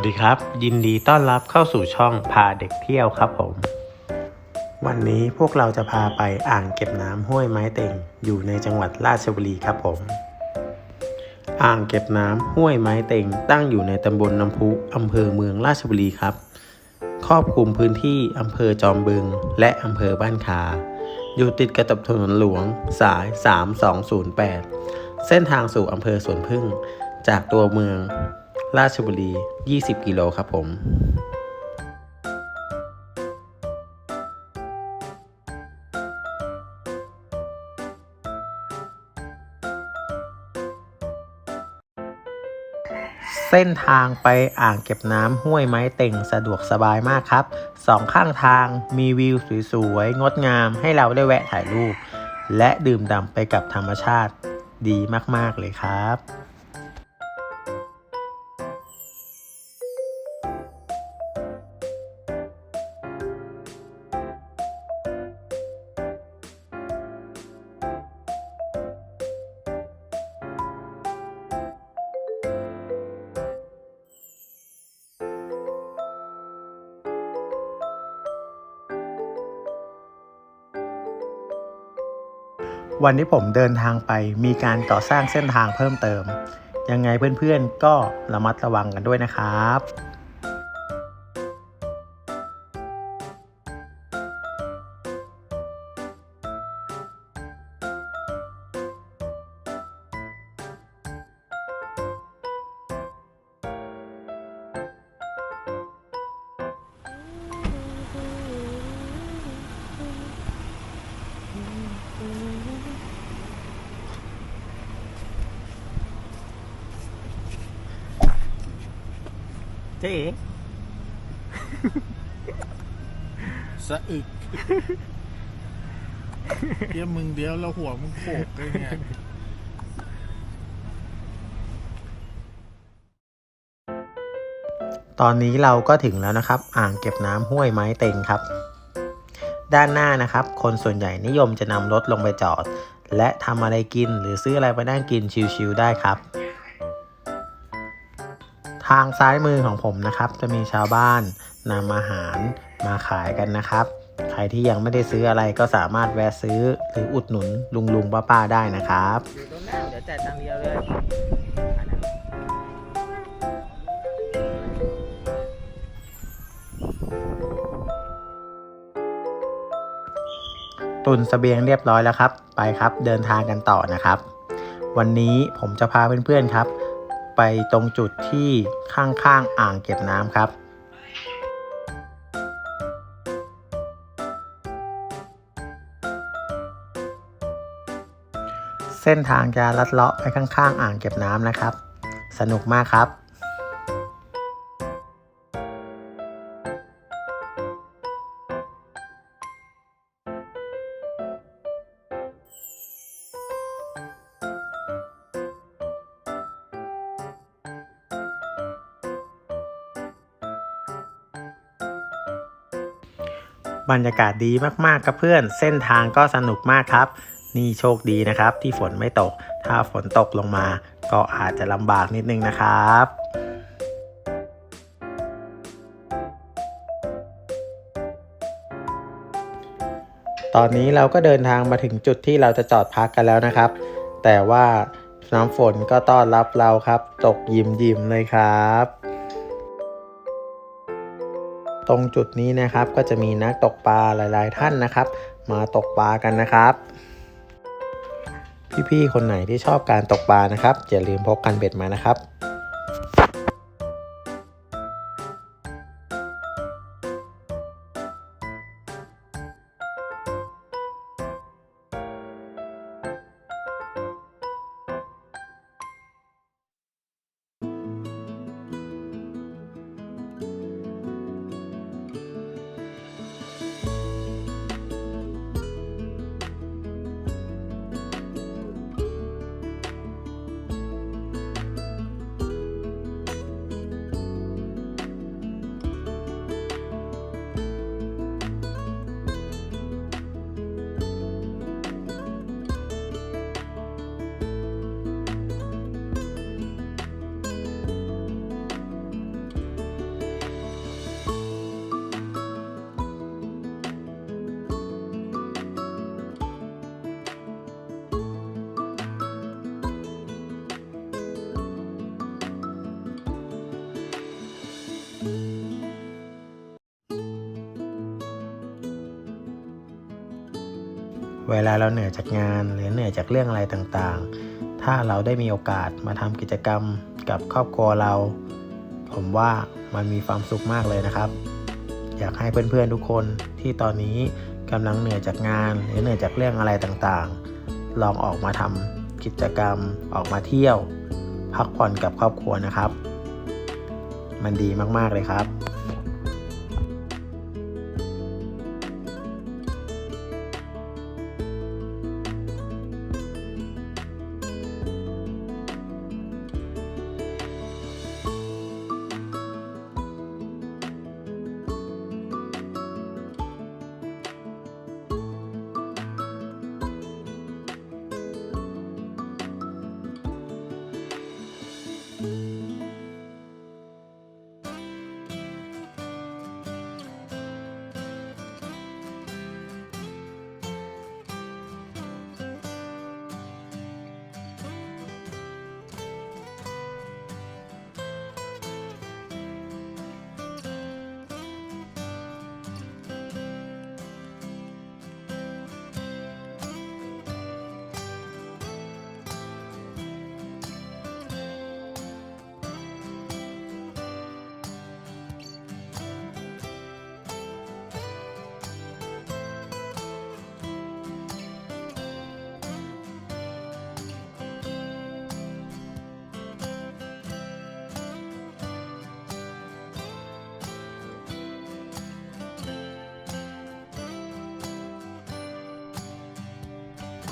สวัสดีครับ ยินดีต้อนรับเข้าสู่ช่องพาเด็กเที่ยวครับผม วันนี้พวกเราจะพาไปอ่างเก็บน้ำห้วยไม้เต็งอยู่ในจังหวัดราชบุรีครับผม อ่างเก็บน้ำห้วยไม้เต็งตั้งอยู่ในตำบลน้ำพุอำเภอเมืองราชบุรีครับ ครอบคลุมพื้นที่อำเภอจอมบึง และอำเภอบ้านคาอยู่ติดกับถนนหลวงสาย 3208 เส้นทางสู่อำเภอสวนพึ่ง จากตัวเมือง ราชบุรี 20 กิโลครับผมเส้นทางไปอ่างเก็บน้ำห้วยไม้เต็งสะดวกสบายมากครับ สองข้างทางมีวิวสวยๆ งดงามให้เราได้แวะถ่ายรูป และดื่มด่ำไปกับธรรมชาติดีมากๆเลยครับ วันที่ผมเดินทางไปมีการก่อสร้างเส้นทางเพิ่มเติม ยังไงเพื่อนๆก็ระมัดระวังกันด้วยนะครับ เจ๊สะอึกเดี๋ยวมึงเดียวแล้วหัวมึงโขกเลยเนี่ยตอนนี้เราก็ถึงแล้วนะครับ อ่างเก็บน้ำห้วยไม้เต็งครับ ด้านหน้านะครับ คนส่วนใหญ่นิยมจะนำรถลงไปจอด และทำอะไรกินหรือซื้ออะไรไปนั่งกินชิลๆได้ครับ ทางซ้ายมือของผมนะครับ จะมีชาวบ้านนำอาหารมาขายกันนะครับ ใครที่ยังไม่ได้ซื้ออะไรก็สามารถแวะซื้อหรืออุดหนุนลุงลุงป้าป้าได้นะครับเดี๋ยวจ่ายตังเดียวเลยตุนสเสบียงเรียบร้อยแล้วครับ ไปครับเดินทางกันต่อนะครับ วันนี้ผมจะพาเพื่อนๆครับ ไปตรงจุดที่ข้างๆอ่างเก็บน้ำครับเส้นทางจะลัดเลาะไปข้างๆ อ่างเก็บน้ำนะครับ สนุกมากครับ บรรยากาศดีมากๆครับเพื่อน เส้นทางก็สนุกมากครับ นี่โชคดีนะครับ ที่ฝนไม่ตก ถ้าฝนตกลงมา ก็อาจจะลำบากนิดนึงนะครับตอนนี้เราก็เดินทางมาถึงจุดที่เราจะจอดพักกันแล้วนะครับ แต่ว่าน้ำฝนก็ต้อนรับเราครับ ตกยิมยิมเลยครับ ตรงจุดนี้นะครับก็จะมีนักตกปลาหลาย ๆ ท่านนะครับ มาตกปลากันนะครับพี่ๆคนไหนที่ชอบการตกปลานะครับอย่าลืมพกกันเบ็ดมานะครับ เวลาเราเหนื่อยจากงานหรือเหนื่อยจากเรื่องอะไรต่างๆ ถ้าเราได้มีโอกาสมาทำกิจกรรมกับครอบครัวเรา ผมว่ามันมีความสุขมากเลยนะครับ อยากให้เพื่อนๆทุกคนที่ตอนนี้กำลังเหนื่อยจากงาน หรือเหนื่อยจากเรื่องอะไรต่างๆ ลองออกมาทำกิจกรรมออกมาเที่ยว พักผ่อนกับครอบครัวนะครับ มันดีมากๆเลยครับ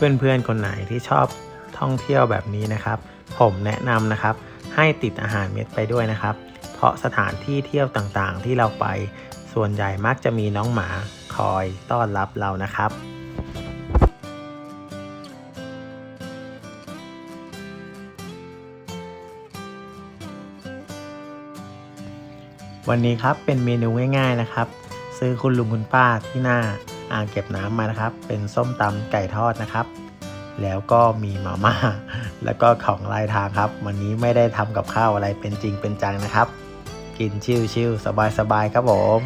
เพื่อนๆ คนไหนที่ชอบท่องเที่ยวแบบนี้นะครับ ผมแนะนำนะครับ ให้ติดอาหารเม็ดไปด้วยนะครับ เพราะสถานที่เที่ยวต่างๆ ที่เราไป ส่วนใหญ่มักจะมีน้องหมาคอยต้อนรับเรานะครับวันนี้ครับเป็นเมนูง่ายๆนะครับ ซื้อคุณลุงคุณป้าที่หน้า อ่างเก็บน้ำมานะครับ เป็นส้มตำไก่ทอดนะครับ แล้วก็มีมาม่าแล้วก็ของลายทางครับ วันนี้ไม่ได้ทำกับข้าวอะไรเป็นจริงเป็นจังนะครับ กินชิลๆสบายๆครับผม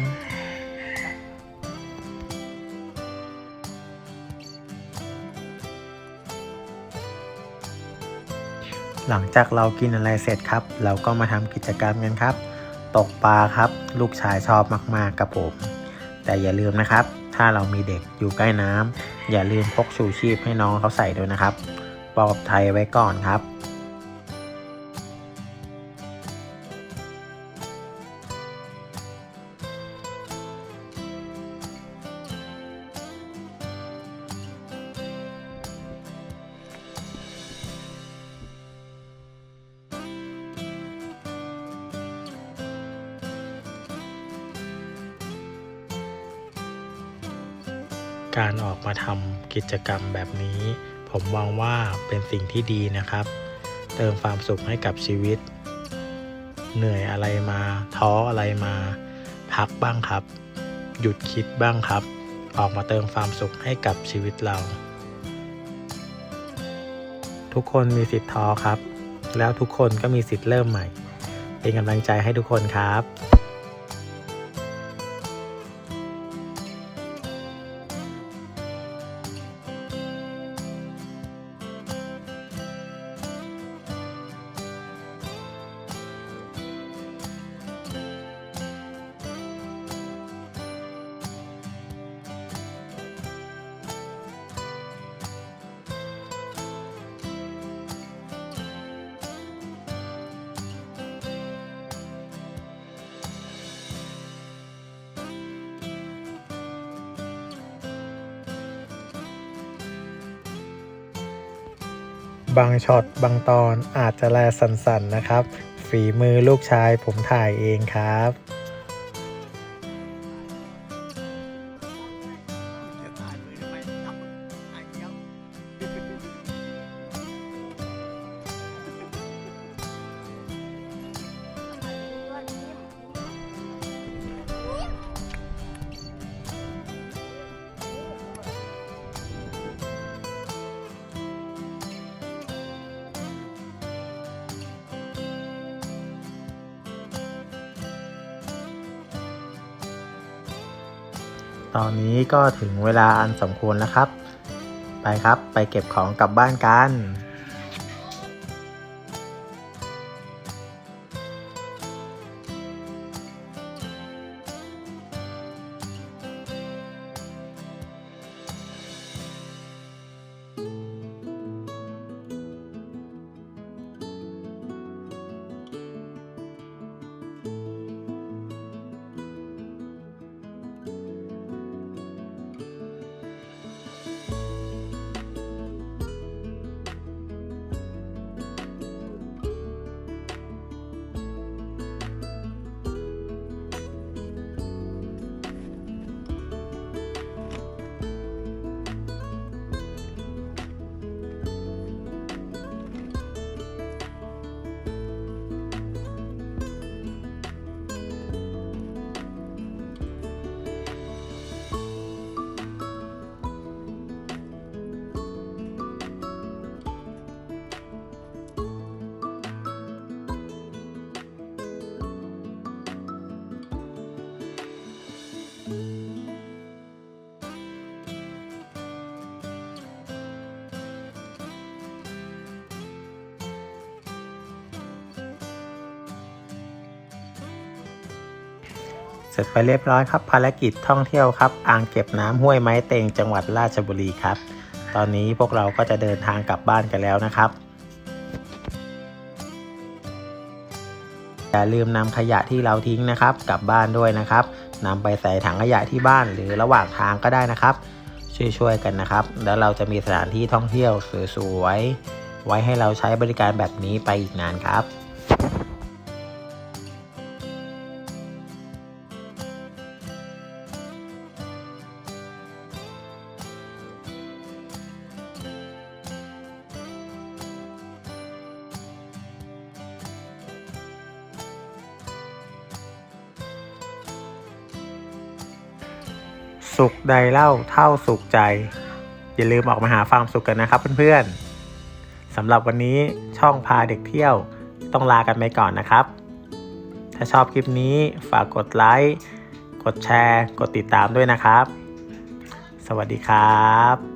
หลังจากเรากินอะไรเสร็จครับ เราก็มาทำกิจกรรมกันครับ ตกปลาครับ ลูกชายชอบมากๆครับผม แต่อย่าลืมนะครับ ถ้าเรามีเด็กอยู่ใกล้น้ำอย่าลืมพกชูชีพให้น้องเขาใส่ด้วยนะครับปลอบไทยไว้ก่อนครับ การออกมาทำกิจกรรมแบบนี้ ผมมองว่าเป็นสิ่งที่ดีนะครับ เติมความสุขให้กับชีวิต เหนื่อยอะไรมา ท้ออะไรมา พักบ้างครับ หยุดคิดบ้างครับ ออกมาเติมความสุขให้กับชีวิตเรา ทุกคนมีสิทธิ์ท้อครับ แล้วทุกคนก็มีสิทธิ์เริ่มใหม่ เป็นกำลังใจให้ทุกคนครับ บางช็อตบางตอนอาจจะแลสั่นๆนะครับ ฝีมือลูกชายผมถ่ายเองครับ ตอนนี้ก็ถึงเวลาอันสมควรแล้วครับ ไปครับ ไปเก็บของกลับบ้านกัน เสร็จไปเรียบร้อยครับ ภารกิจท่องเที่ยวครับ อ่างเก็บน้ำห้วยไม้เตงจังหวัดราชบุรีครับ ตอนนี้พวกเราก็จะเดินทางกลับบ้านกันแล้วนะครับ อย่าลืมนำขยะที่เราทิ้งนะครับ กลับบ้านด้วยนะครับนำไปใส่ถังขยะที่บ้านหรือระหว่างทางก็ได้นะครับ ช่วยๆกันนะครับ แล้วเราจะมีสถานที่ท่องเที่ยวสวยๆไว้ให้เราใช้บริการแบบนี้ไปอีกนานครับ สุขใดเล่าเท่าสุขใจ อย่าลืมออกมาหาความสุขกันนะครับเพื่อนๆสำหรับวันนี้ช่องพาเด็กเที่ยวต้องลากันไปก่อนนะครับ ถ้าชอบคลิปนี้ฝากกดไลค์กดแชร์ กดติดตามด้วยนะครับ สวัสดีครับ